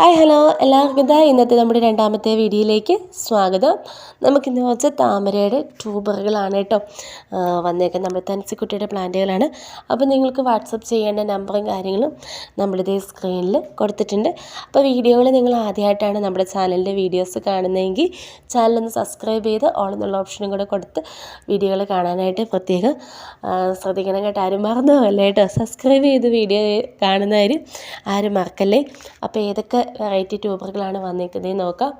Hi hello എല്ലാവർക്കും ഇതാ ഇന്നത്തെ നമ്മുടെ രണ്ടാമത്തെ വീഡിയോയിലേക്ക് സ്വാഗതം. നമുക്കിന്ന് കുറച്ച് താമരയുടെ ട്യൂബറുകളാണ് കേട്ടോ വന്നേക്കുന്നത്. നമ്മുടെ തനസിക്കുട്ടിയുടെ പ്ലാന്റുകളാണ്. അപ്പോൾ നിങ്ങൾക്ക് വാട്സപ്പ് ചെയ്യേണ്ട നമ്പറും കാര്യങ്ങളും നമ്മളിതേ സ്ക്രീനിൽ കൊടുത്തിട്ടുണ്ട്. അപ്പോൾ വീഡിയോകൾ നിങ്ങൾ ആദ്യമായിട്ടാണ് നമ്മുടെ ചാനലിന്റെ വീഡിയോസ് കാണുന്നതെങ്കിൽ ചാനലൊന്ന് സബ്സ്ക്രൈബ് ചെയ്ത് ഓൾ എന്നുള്ള ഓപ്ഷനും കൂടെ കൊടുത്ത് വീഡിയോകൾ കാണാനായിട്ട് പ്രത്യേകം ശ്രദ്ധിക്കണം കേട്ടോ. ആരും മറന്നു പോകല്ലേ കേട്ടോ. സബ്സ്ക്രൈബ് ചെയ്ത് വീഡിയോ കാണുന്നവർ ആരും മറക്കല്ലേ? അപ്പോൾ ഏതൊക്കെ വെറൈറ്റി ട്യൂബറുകളാണ് വന്നിരിക്കുന്നത്. നോക്കാം.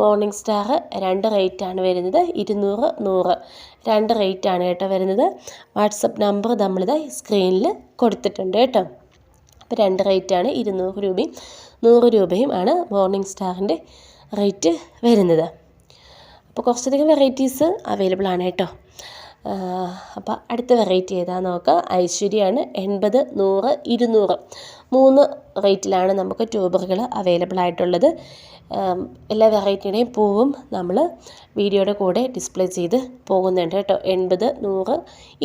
മോർണിംഗ് സ്റ്റാർ രണ്ട് റേറ്റാണ് വരുന്നത്. ഇരുന്നൂറ് നൂറ്. രണ്ട് റേറ്റാണ് കേട്ടോ വരുന്നത്. വാട്സപ്പ് നമ്പർ നമ്മളിത് സ്ക്രീനിൽ കൊടുത്തിട്ടുണ്ട് കേട്ടോ. അപ്പോൾ രണ്ട് റേറ്റാണ് ഇരുന്നൂറ് രൂപയും നൂറ് രൂപയും ആണ് മോർണിംഗ് സ്റ്റാറിന്റെ റേറ്റ് വരുന്നത്. അപ്പോൾ കുറച്ചധികം വെറൈറ്റീസ് അവൈലബിൾ ആണ് കേട്ടോ. അപ്പോൾ അടുത്ത വെറൈറ്റി ഏതാണെന്ന് നോക്കാം. ഐശ്വര്യമാണ് എൺപത് നൂറ് ഇരുന്നൂറ്. മൂന്ന് റേറ്റിലാണ് നമുക്ക് ട്യൂബറുകൾ അവൈലബിൾ ആയിട്ടുള്ളത്. എല്ലാ വെറൈറ്റിയുടെയും പൂവും നമ്മൾ വീഡിയോയുടെ കൂടെ ഡിസ്പ്ലേ ചെയ്ത് പോകുന്നുണ്ട് കേട്ടോ. എൺപത് നൂറ്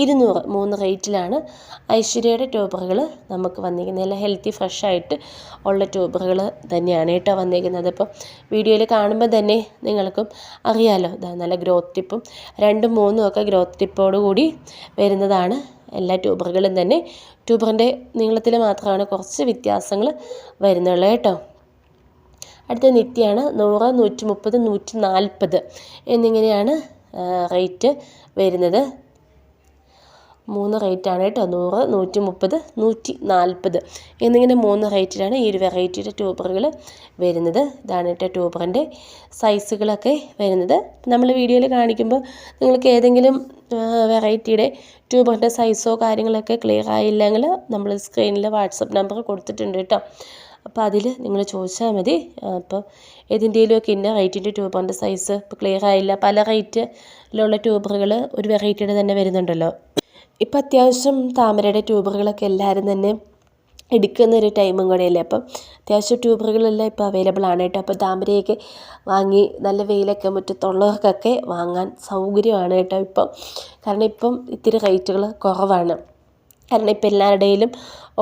ഇരുന്നൂറ് മൂന്ന് റേറ്റിലാണ് ഐശ്വര്യയുടെ ട്യൂബറുകൾ നമുക്ക് വന്നിരിക്കുന്നത്. നല്ല ഹെൽത്തി ഫ്രഷ് ആയിട്ട് ഉള്ള ട്യൂബറുകൾ തന്നെയാണ് കേട്ടോ വന്നിരിക്കുന്നത്. അപ്പോൾ വീഡിയോയിൽ കാണുമ്പോൾ തന്നെ നിങ്ങൾക്കും അറിയാമല്ലോ നല്ല ഗ്രോത്ത് ടിപ്പും രണ്ടും മൂന്നും ഒക്കെ ഗ്രോത്ത് ടിപ്പോട് കൂടി വരുന്നതാണ് എല്ലാ ട്യൂബറുകളും തന്നെ. ട്യൂബറിന്റെ നീളത്തിൽ മാത്രമാണ് കുറച്ച് വ്യത്യാസങ്ങൾ വരുന്നുള്ളൂ കേട്ടോ. അടുത്ത നിത്യാണ് നൂറ് നൂറ്റി മുപ്പത് നൂറ്റി നാൽപ്പത് എന്നിങ്ങനെയാണ് റേറ്റ് വരുന്നത്. മൂന്ന് റേറ്റാണ് കേട്ടോ. നൂറ് നൂറ്റി മുപ്പത് നൂറ്റി നാൽപ്പത് എന്നിങ്ങനെ മൂന്ന് റേറ്റിലാണ് ഈ ഒരു വെറൈറ്റിയുടെ ട്യൂബറുകൾ വരുന്നത്. ഇതാണ് കേട്ടോ ട്യൂബറിന്റെ സൈസുകളൊക്കെ വരുന്നത്. നമ്മൾ വീഡിയോയിൽ കാണിക്കുമ്പോൾ നിങ്ങൾക്ക് ഏതെങ്കിലും വെറൈറ്റിയുടെ ട്യൂബറിന്റെ സൈസോ കാര്യങ്ങളൊക്കെ ക്ലിയർ ആയില്ലെങ്കിൽ നമ്മൾ സ്ക്രീനിൽ വാട്സപ്പ് നമ്പർ കൊടുത്തിട്ടുണ്ട് കേട്ടോ. അപ്പോൾ അതിൽ നിങ്ങൾ ചോദിച്ചാൽ മതി. അപ്പോൾ ഏതിന്റെയിലുമൊക്കെ ഇന്ന റേറ്റിന്റെ ട്യൂബറിന്റെ സൈസ് ഇപ്പോൾ ക്ലിയർ ആയില്ല. പല റേറ്റിലുള്ള ട്യൂബറുകൾ ഒരു വെറൈറ്റിയുടെ തന്നെ വരുന്നുണ്ടല്ലോ. ഇപ്പം അത്യാവശ്യം താമരയുടെ ട്യൂബറുകളൊക്കെ എല്ലാവരും തന്നെ എടുക്കുന്ന ഒരു ടൈമും കൂടെയല്ലേ. അപ്പം അത്യാവശ്യം ട്യൂബറുകളെല്ലാം ഇപ്പോൾ അവൈലബിൾ ആണ് കേട്ടോ. അപ്പോൾ താമരയൊക്കെ വാങ്ങി നല്ല വെയിലൊക്കെ മുറ്റത്തുള്ളവർക്കൊക്കെ വാങ്ങാൻ സൗകര്യമാണ് കേട്ടോ ഇപ്പം. കാരണം ഇപ്പം ഇത്തിരി റേറ്റുകൾ കുറവാണ്. കാരണം ഇപ്പം എല്ലാവരുടെയിലും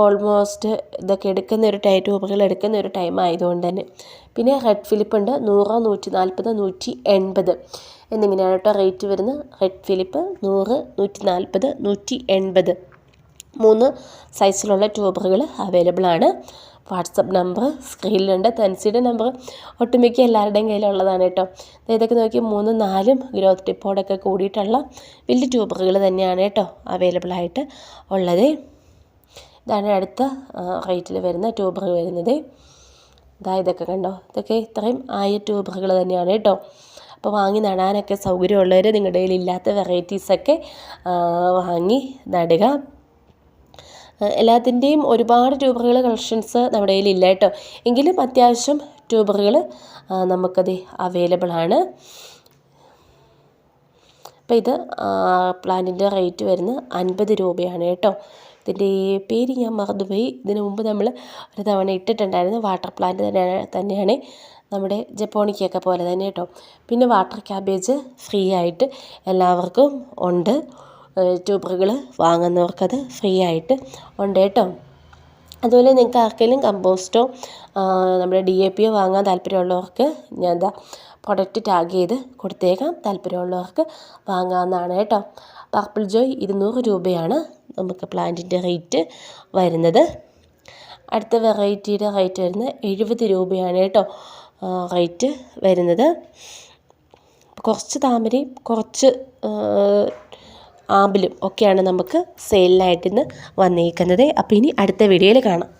ഓൾമോസ്റ്റ് ഇതൊക്കെ എടുക്കുന്ന ഒരു ടൈം രൂപകൾ എടുക്കുന്ന ഒരു ടൈം ആയതുകൊണ്ട് തന്നെ. പിന്നെ റെഡ് ഫിലിപ്പ് ഉണ്ട് നൂറ് നൂറ്റി നാൽപ്പത് നൂറ്റി എൺപത് എന്നിങ്ങനെയാണ് കേട്ടോ റേറ്റ് വരുന്നത്. റെഡ് ഫിലിപ്പ് നൂറ് നൂറ്റി നാൽപ്പത് നൂറ്റി എൺപത് മൂന്ന് സൈസിലുള്ള ട്യൂബറുകൾ അവൈലബിൾ ആണ്. വാട്സപ്പ് നമ്പർ സ്ക്രീനിലുണ്ട് തൻസിയുടെ നമ്പർ ഒട്ടുമിക്ക എല്ലാവരുടെയും കയ്യിലുള്ളതാണ് കേട്ടോ. ഇതൊക്കെ നോക്കി മൂന്നും നാലും ഗ്രോത്ത് ടിപ്പോടൊക്കെ കൂടിയിട്ടുള്ള വലിയ ട്യൂബറുകൾ തന്നെയാണ് കേട്ടോ അവൈലബിൾ ആയിട്ട് ഉള്ളത്. ഇതാണ് അടുത്ത റേറ്റിൽ വരുന്ന ട്യൂബർ വരുന്നത്. ഇതാ ഇതൊക്കെ കണ്ടോ? ഇതൊക്കെ ഇത്രയും ആയ ട്യൂബറുകൾ തന്നെയാണ് കേട്ടോ. അപ്പോൾ വാങ്ങി നടാനൊക്കെ സൗകര്യമുള്ളവർ നിങ്ങളുടെ കയ്യിൽ ഇല്ലാത്ത വെറൈറ്റീസൊക്കെ വാങ്ങി നടുക. എല്ലാത്തിന്റെയും ഒരുപാട് ട്യൂബറുകൾ കളക്ഷൻസ് നമ്മുടെ കയ്യിൽ ഇല്ല കേട്ടോ. എങ്കിലും അത്യാവശ്യം ട്യൂബറുകൾ നമുക്കത് അവൈലബിൾ ആണ്. അപ്പോൾ ഇത് പ്ലാന്റിന്റെ റേറ്റ് വരുന്നത് അൻപത് രൂപയാണ് കേട്ടോ. ഇതിന്റെ പേര് ഞാൻ മറന്നുപോയി. ഇതിന് മുമ്പ് നമ്മൾ ഒരു തവണ ഇട്ടിട്ടുണ്ടായിരുന്നു വാട്ടർ പ്ലാന്റ് തന്നെയാണ് തന്നെയാണ്. നമ്മുടെ ജപ്പോണിക്കൊക്കെ പോലെ തന്നെ കേട്ടോ. പിന്നെ വാട്ടർ ക്യാബേജ് ഫ്രീ ആയിട്ട് എല്ലാവർക്കും ഉണ്ട്. ട്യൂബറുകൾ വാങ്ങുന്നവർക്കത് ഫ്രീ ആയിട്ട് ഉണ്ട് കേട്ടോ അതുപോലെ നിങ്ങൾക്ക് ആർക്കെങ്കിലും കമ്പോസ്റ്റോ നമ്മുടെ ഡി എ പിയോ വാങ്ങാൻ താല്പര്യമുള്ളവർക്ക് ഞാൻ എന്താ പ്രൊഡക്റ്റ് ടാഗ് ചെയ്ത് കൊടുത്തേക്കാം. താല്പര്യമുള്ളവർക്ക് വാങ്ങാവുന്നതാണ് കേട്ടോ. പർപ്പിൾ ജോയ് ഇരുന്നൂറ് രൂപയാണ് നമുക്ക് പ്ലാന്റിന്റെ റേറ്റ് വരുന്നത്. അടുത്ത വെറൈറ്റിയുടെ റേറ്റ് വരുന്നത് എഴുപത് രൂപയാണ് കേട്ടോ റേറ്റ് വരുന്നത്. കുറച്ച് താമരയും കുറച്ച് ആമ്പലും ഒക്കെയാണ് നമുക്ക് സെയിലിനായിട്ട് ഇന്ന് വന്നിരിക്കുന്നത് അപ്പോൾ ഇനി അടുത്ത വീഡിയോയിൽ കാണാം.